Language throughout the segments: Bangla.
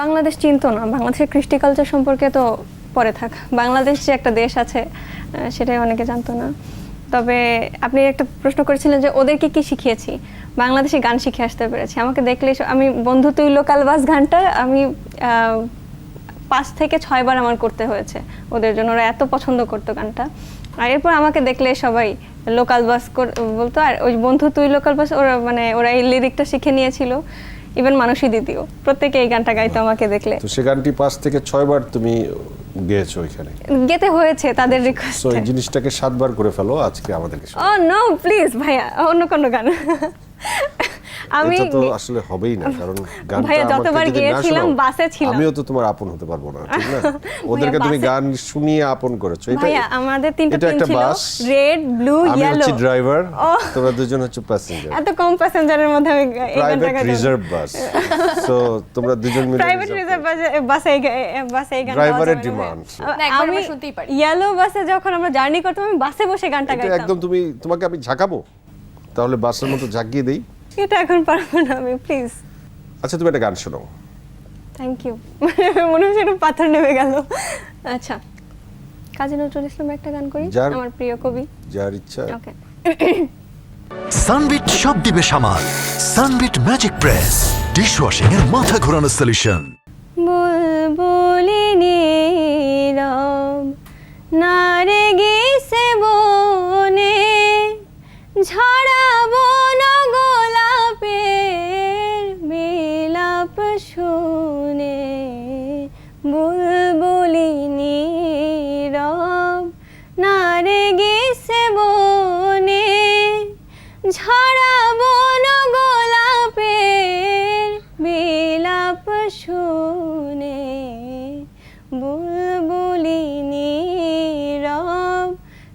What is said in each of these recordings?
বাংলাদেশ চিনতো না। বাংলাদেশের কৃষ্টি কালচার সম্পর্কে তো পরে থাক। বাংলাদেশ যে একটা দেশ আছে সেটাই অনেকে জানতো না। তবে আপনি একটা প্রশ্ন করেছিলেন যে, ওদেরকে কি শিখিয়েছি? বাংলাদেশে গান শিখে আসতে পেরেছি। আমাকে দেখলে আমি বন্ধু তুই লোকাল বাস গানটা আমি পাঁচ থেকে ছয়বার আমার করতে হয়েছে। ওদের জন্য ওরা এত পছন্দ করতো গানটা। আর এরপর আমাকে দেখলে সবাই লোকাল বাস বলতো। আর ওই বন্ধু তুই লোকাল বাস ওরা মানে ওরা এই লিরিকটা শিখে নিয়েছিল। ইভেন মানুষই দ্বিতীয়। প্রত্যেকে এই গানটা গাইতো আমাকে দেখলে। তো সে গানটি পাঁচ থেকে ছয়বার তুমি গেয়েছো ওইখানে গেতে হয়েছে তাদের রিকোয়েস্ট এই জিনিসটাকে সাতবার করে ফেলো আজকে আমাদের শোনাও। ও নো প্লিজ ভাইয়া অন্য কোনো গান। আমি এটা তো আসলে হবেই না কারণ গানটা ভাইয়া যতবার গিয়েছিলাম, বাসে ছিলাম। আমিও তো তোমার আপন হতে পারব না ঠিক না? ওদেরকে তুমি গান শুনিয়ে আপন করেছ। এটা ভাইয়া আমাদের তিনটা টিম ছিল বাস। রেড ব্লু ইয়েলো আমি হচ্ছি ড্রাইভার তোমরা দুজন হচ্ছে প্যাসেঞ্জার এত কম প্যাসেঞ্জারের মধ্যে আমি এই গানটা প্রাইভেট রিজার্ভ বাস সো তোমরা দুজন মিলে প্রাইভেট রিজার্ভ বাসে বাসে এই বাসে এই গানটা ড্রাইভারের একবার আমি শুনতেই পারি। ইয়েলো বাসে যখন আমরা জার্নি করতাম আমি বাসে বসে গানটা গাইতাম। একদম তুমি তোমাকে আমি ঝাঁকাবো? তাহলে বাসের মতো ঝাঁকিয়ে দেই। এটা এখন পারব না আমি প্লিজ আচ্ছা তুমি একটা গান শোনাও থ্যাংক ইউ মনে হচ্ছে একটু পাথর নেমে গেল। আচ্ছা কাজী নজরুল ইসলাম একটা গান করি আমার প্রিয় কবি। যার ইচ্ছা। ওকে সানবিট সব দিবে সামাল। Sunbit magic press. ডিশওয়াশিং এর মাথা ঘোরানো সলিউশন বুলবুলি শুনে বুলবুলি নীরব নারে গেছে বনে ঝরাবো না গোলাপের বিলাপ শুনে বুলবুলি নীরব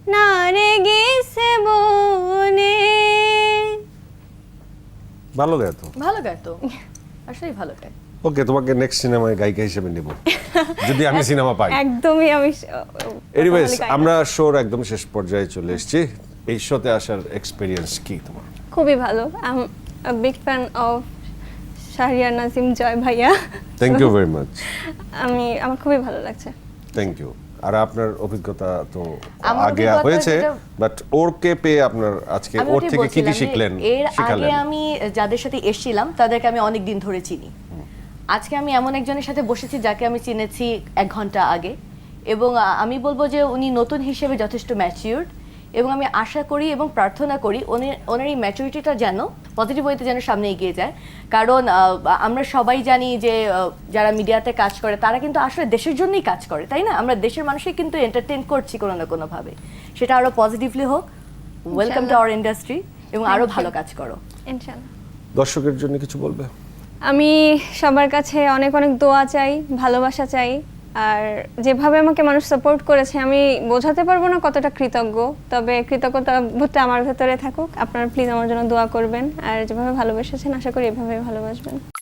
নারে গেছে বনে। ভালো গায় তো। ভালো গায় তো। আসলেই ভালো গায় ওকে তোমাকে নেক্সট সিনেমায় গায়িকা হিসেবে নেব। যদি আমি সিনেমা পাই। একদমই আমি এনিওয়েজ। আমরা শোর একদম শেষ পর্যায়ে চলে এসেছি। এই শোতে আসার এক্সপিরিয়েন্স কি তোমার? খুবই ভালো। I am big fan of Shahriar Nazim Joy ভাইয়া। থ্যাংক ইউ ভেরি মাচ আমি আমার খুবই ভালো লাগছে। থ্যাংক ইউ আর আপনার অভিজ্ঞতা তো আগে হয়েছে বাট ওরকে পেয়ে আপনার আজকে ওর থেকে কি কি শিখলেন এর শিখালেন? আগে আমি যাদের সাথে এসেছিলাম তাদেরকে আমি অনেক দিন ধরে চিনি। আজকে আমি এমন একজনের সাথে বসেছি যাকে আমি চিনেছি এক ঘণ্টা আগে এবং আমি বলব যে উনি নতুন হিসেবে যথেষ্ট ম্যাচিউরড এবং আমি আশা করি এবং প্রার্থনা করি উনি ওনার এই ম্যাচুরিটিটা যেন পজিটিভ ওয়েতে যেন সামনে এগিয়ে যায়। কারণ আমরা সবাই জানি যে যারা মিডিয়াতে কাজ করে তারা কিন্তু আসলে দেশের জন্যই কাজ করে তাই না? আমরা দেশের মানুষই কিন্তু এন্টারটেন করছি কোনো না কোনোভাবে। সেটা আরও পজিটিভলি হোক। ওয়েলকাম টু আওয়ার ইন্ডাস্ট্রি এবং আরও ভালো কাজ করো। ইনশাআল্লাহ দর্শকের জন্য কিছু বলবে? আমি সবার কাছে অনেক অনেক দোয়া চাই ভালোবাসা চাই। আর যেভাবে আমাকে মানুষ সাপোর্ট করেছে, আমি বোঝাতে পারব না কতটা কৃতজ্ঞ, তবে কৃতজ্ঞতা বোধটা আমার ভেতরে থাকুক। আপনারা প্লিজ আমার জন্য দোয়া করবেন, আর যেভাবে ভালোবেসেছেন, আশা করি এভাবে ভালোবাসবেন।